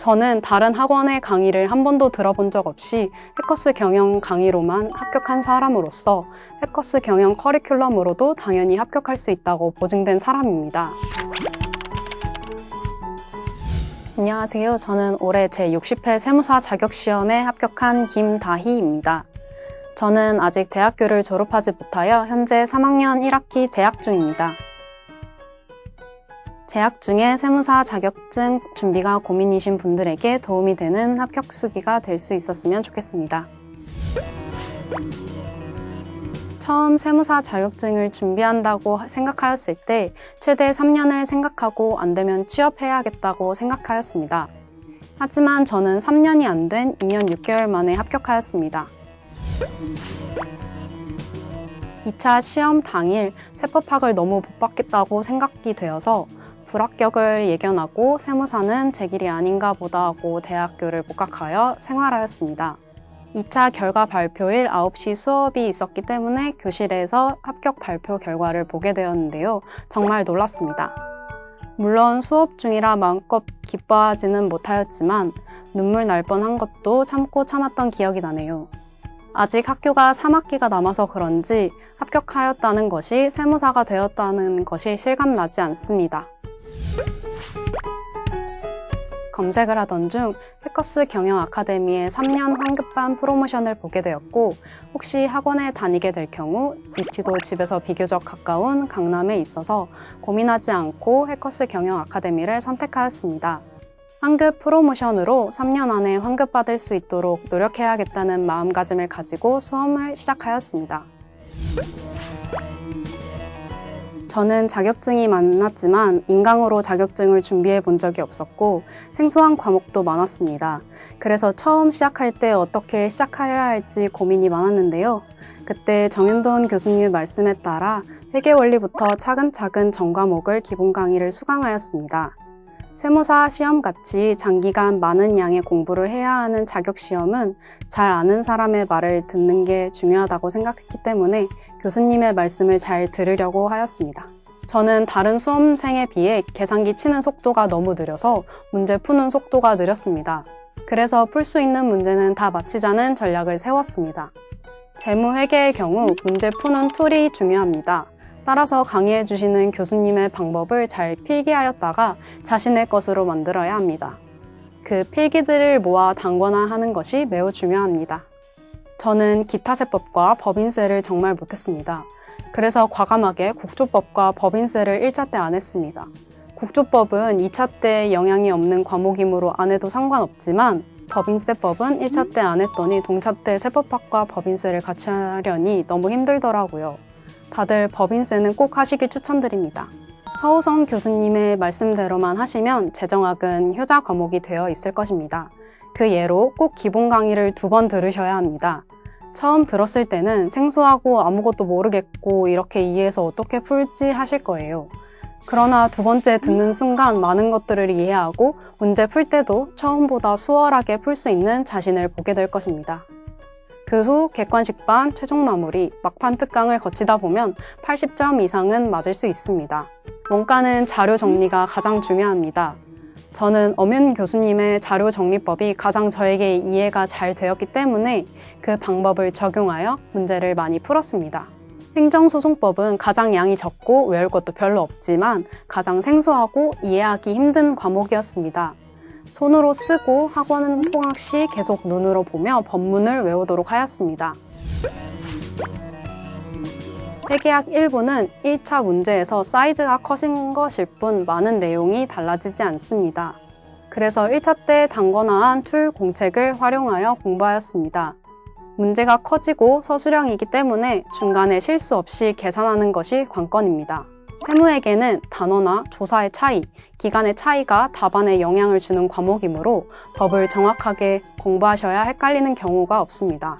저는 다른 학원의 강의를 한 번도 들어본 적 없이 해커스 경영 강의로만 합격한 사람으로서 해커스 경영 커리큘럼으로도 당연히 합격할 수 있다고 보증된 사람입니다. 안녕하세요. 저는 올해 제60회 세무사 자격시험에 합격한 김다희입니다. 저는 아직 대학교를 졸업하지 못하여 현재 3학년 1학기 재학 중입니다. 재학 중에 세무사 자격증 준비가 고민이신 분들에게 도움이 되는 합격 수기가 될 수 있었으면 좋겠습니다. 처음 세무사 자격증을 준비한다고 생각하였을 때 최대 3년을 생각하고 안 되면 취업해야겠다고 생각하였습니다. 하지만 저는 3년이 안 된 2년 6개월 만에 합격하였습니다. 2차 시험 당일 세법학을 너무 못 받겠다고 생각이 되어서 불합격을 예견하고 세무사는 제 길이 아닌가 보다 하고 대학교를 복학하여 생활하였습니다. 2차 결과 발표일 9시 수업이 있었기 때문에 교실에서 합격 발표 결과를 보게 되었는데요. 정말 놀랐습니다. 물론 수업 중이라 마음껏 기뻐하지는 못하였지만 눈물 날 뻔한 것도 참고 참았던 기억이 나네요. 아직 학교가 3학기가 남아서 그런지 합격하였다는 것이 세무사가 되었다는 것이 실감나지 않습니다. 검색을 하던 중 해커스 경영 아카데미의 3년 환급반 프로모션을 보게 되었고 혹시 학원에 다니게 될 경우 위치도 집에서 비교적 가까운 강남에 있어서 고민하지 않고 해커스 경영 아카데미를 선택하였습니다. 환급 프로모션으로 3년 안에 환급받을 수 있도록 노력해야겠다는 마음가짐을 가지고 수험을 시작하였습니다. 저는 자격증이 많았지만 인강으로 자격증을 준비해 본 적이 없었고 생소한 과목도 많았습니다. 그래서 처음 시작할 때 어떻게 시작해야 할지 고민이 많았는데요. 그때 정윤돈 교수님의 말씀에 따라 회계 원리부터 차근차근 전 과목을 기본 강의를 수강하였습니다. 세무사 시험 같이 장기간 많은 양의 공부를 해야 하는 자격 시험은 잘 아는 사람의 말을 듣는 게 중요하다고 생각했기 때문에 교수님의 말씀을 잘 들으려고 하였습니다. 저는 다른 수험생에 비해 계산기 치는 속도가 너무 느려서 문제 푸는 속도가 느렸습니다. 그래서 풀 수 있는 문제는 다 마치자는 전략을 세웠습니다. 재무 회계의 경우 문제 푸는 툴이 중요합니다. 따라서 강의해 주시는 교수님의 방법을 잘 필기하였다가 자신의 것으로 만들어야 합니다. 그 필기들을 모아 단권화하는 것이 매우 중요합니다. 저는 기타세법과 법인세를 정말 못했습니다. 그래서 과감하게 국조법과 법인세를 1차 때 안 했습니다. 국조법은 2차 때 영향이 없는 과목이므로 안 해도 상관없지만 법인세법은 1차 때 안 했더니 동차 때 세법학과 법인세를 같이 하려니 너무 힘들더라고요. 다들 법인세는 꼭 하시길 추천드립니다. 서우성 교수님의 말씀대로만 하시면 재정학은 효자 과목이 되어 있을 것입니다. 그 예로 꼭 기본 강의를 두 번 들으셔야 합니다. 처음 들었을 때는 생소하고 아무것도 모르겠고 이렇게 이해해서 어떻게 풀지 하실 거예요. 그러나 두 번째 듣는 순간 많은 것들을 이해하고 문제 풀 때도 처음보다 수월하게 풀 수 있는 자신을 보게 될 것입니다. 그 후 객관식반, 최종 마무리, 막판 특강을 거치다 보면 80점 이상은 맞을 수 있습니다. 원가는 자료 정리가 가장 중요합니다. 저는 엄윤 교수님의 자료 정리법이 가장 저에게 이해가 잘 되었기 때문에 그 방법을 적용하여 문제를 많이 풀었습니다. 행정소송법은 가장 양이 적고 외울 것도 별로 없지만 가장 생소하고 이해하기 힘든 과목이었습니다. 손으로 쓰고 학원은 통학 시 계속 눈으로 보며 법문을 외우도록 하였습니다. 회계학 1부는 1차 문제에서 사이즈가 커진 것일 뿐 많은 내용이 달라지지 않습니다. 그래서 1차 때 단권화한 툴 공책을 활용하여 공부하였습니다. 문제가 커지고 서술형이기 때문에 중간에 실수 없이 계산하는 것이 관건입니다. 세무에게는 단어나 조사의 차이, 기간의 차이가 답안에 영향을 주는 과목이므로 법을 정확하게 공부하셔야 헷갈리는 경우가 없습니다.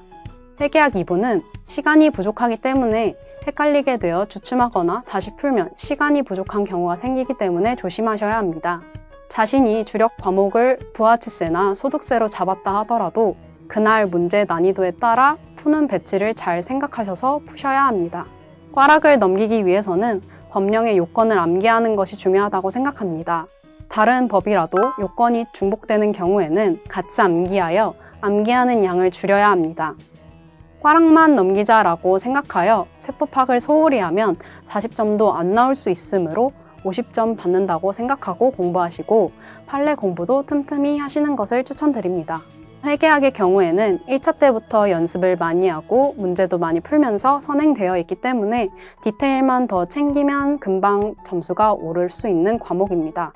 회계학 2부는 시간이 부족하기 때문에 헷갈리게 되어 주춤하거나 다시 풀면 시간이 부족한 경우가 생기기 때문에 조심하셔야 합니다. 자신이 주력 과목을 부하치세나 소득세로 잡았다 하더라도 그날 문제 난이도에 따라 푸는 배치를 잘 생각하셔서 푸셔야 합니다. 꽈락을 넘기기 위해서는 법령의 요건을 암기하는 것이 중요하다고 생각합니다. 다른 법이라도 요건이 중복되는 경우에는 같이 암기하여 암기하는 양을 줄여야 합니다. 꽈락만 넘기자라고 생각하여 세포팍을 소홀히 하면 40점도 안 나올 수 있으므로 50점 받는다고 생각하고 공부하시고 판례 공부도 틈틈이 하시는 것을 추천드립니다. 회계학의 경우에는 1차 때부터 연습을 많이 하고 문제도 많이 풀면서 선행되어 있기 때문에 디테일만 더 챙기면 금방 점수가 오를 수 있는 과목입니다.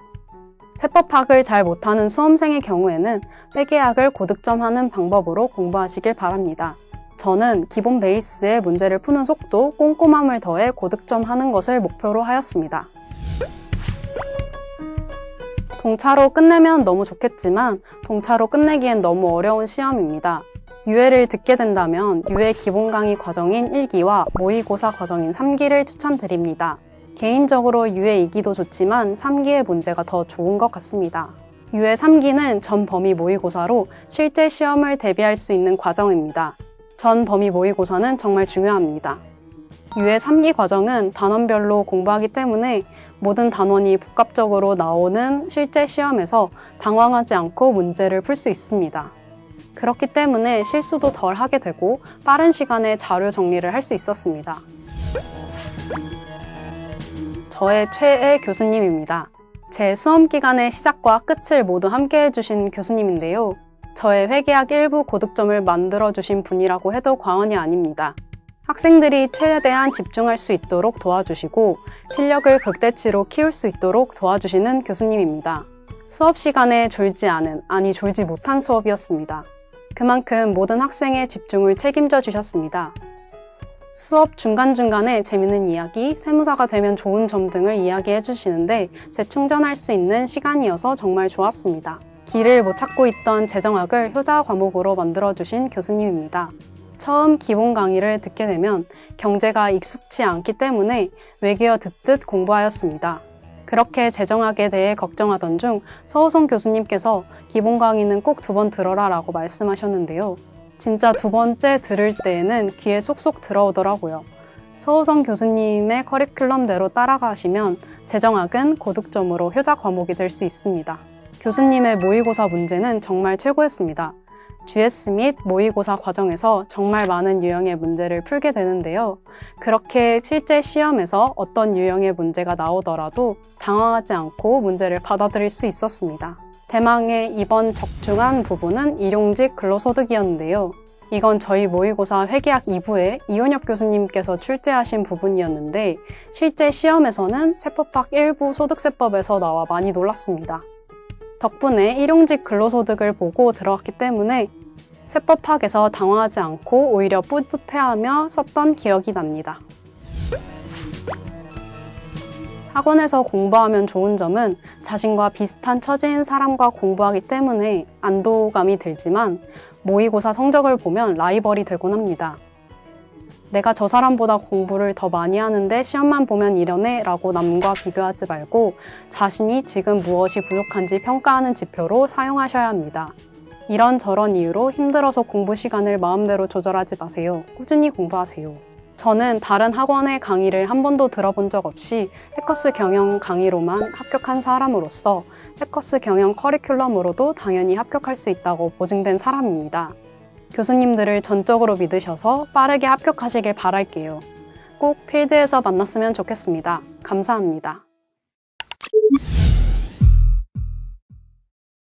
세법학을 잘 못하는 수험생의 경우에는 회계학을 고득점하는 방법으로 공부하시길 바랍니다. 저는 기본 베이스의 문제를 푸는 속도, 꼼꼼함을 더해 고득점 하는 것을 목표로 하였습니다. 동차로 끝내면 너무 좋겠지만 동차로 끝내기엔 너무 어려운 시험입니다. 유해를 듣게 된다면 유해 기본 강의 과정인 1기와 모의고사 과정인 3기를 추천드립니다. 개인적으로 유해 2기도 좋지만 3기의 문제가 더 좋은 것 같습니다. 유해 3기는 전 범위 모의고사로 실제 시험을 대비할 수 있는 과정입니다. 전 범위 모의고사는 정말 중요합니다. 유해 3기 과정은 단원별로 공부하기 때문에 모든 단원이 복합적으로 나오는 실제 시험에서 당황하지 않고 문제를 풀 수 있습니다. 그렇기 때문에 실수도 덜 하게 되고 빠른 시간에 자료 정리를 할 수 있었습니다. 저의 최애 교수님입니다. 제 수험 기간의 시작과 끝을 모두 함께 해주신 교수님인데요. 저의 회계학 일부 고득점을 만들어주신 분이라고 해도 과언이 아닙니다. 학생들이 최대한 집중할 수 있도록 도와주시고 실력을 극대치로 키울 수 있도록 도와주시는 교수님입니다. 수업 시간에 졸지 않은, 아니 졸지 못한 수업이었습니다. 그만큼 모든 학생의 집중을 책임져 주셨습니다. 수업 중간중간에 재밌는 이야기, 세무사가 되면 좋은 점 등을 이야기해 주시는데 재충전할 수 있는 시간이어서 정말 좋았습니다. 길을 못 찾고 있던 재정학을 효자 과목으로 만들어주신 교수님입니다. 처음 기본 강의를 듣게 되면 경제가 익숙치 않기 때문에 외계어 듣듯 공부하였습니다. 그렇게 재정학에 대해 걱정하던 중 서우성 교수님께서 기본 강의는 꼭 두 번 들어라 라고 말씀하셨는데요. 진짜 두 번째 들을 때에는 귀에 쏙쏙 들어오더라고요. 서우성 교수님의 커리큘럼대로 따라가시면 재정학은 고득점으로 효자 과목이 될 수 있습니다. 교수님의 모의고사 문제는 정말 최고였습니다. GS 및 모의고사 과정에서 정말 많은 유형의 문제를 풀게 되는데요. 그렇게 실제 시험에서 어떤 유형의 문제가 나오더라도 당황하지 않고 문제를 받아들일 수 있었습니다. 대망의 이번 적중한 부분은 일용직 근로소득이었는데요. 이건 저희 모의고사 회계학 2부에 이혼엽 교수님께서 출제하신 부분이었는데 실제 시험에서는 세법학 일부 소득세법에서 나와 많이 놀랐습니다. 덕분에 일용직 근로소득을 보고 들어왔기 때문에 세법학에서 당황하지 않고 오히려 뿌듯해하며 썼던 기억이 납니다. 학원에서 공부하면 좋은 점은 자신과 비슷한 처지인 사람과 공부하기 때문에 안도감이 들지만 모의고사 성적을 보면 라이벌이 되곤 합니다. 내가 저 사람보다 공부를 더 많이 하는데 시험만 보면 이러네 라고 남과 비교하지 말고 자신이 지금 무엇이 부족한지 평가하는 지표로 사용하셔야 합니다. 이런저런 이유로 힘들어서 공부 시간을 마음대로 조절하지 마세요. 꾸준히 공부하세요. 저는 다른 학원의 강의를 한 번도 들어본 적 없이 해커스 경영 강의로만 합격한 사람으로서 해커스 경영 커리큘럼으로도 당연히 합격할 수 있다고 보증된 사람입니다. 교수님들을 전적으로 믿으셔서 빠르게 합격하시길 바랄게요. 꼭 필드에서 만났으면 좋겠습니다. 감사합니다.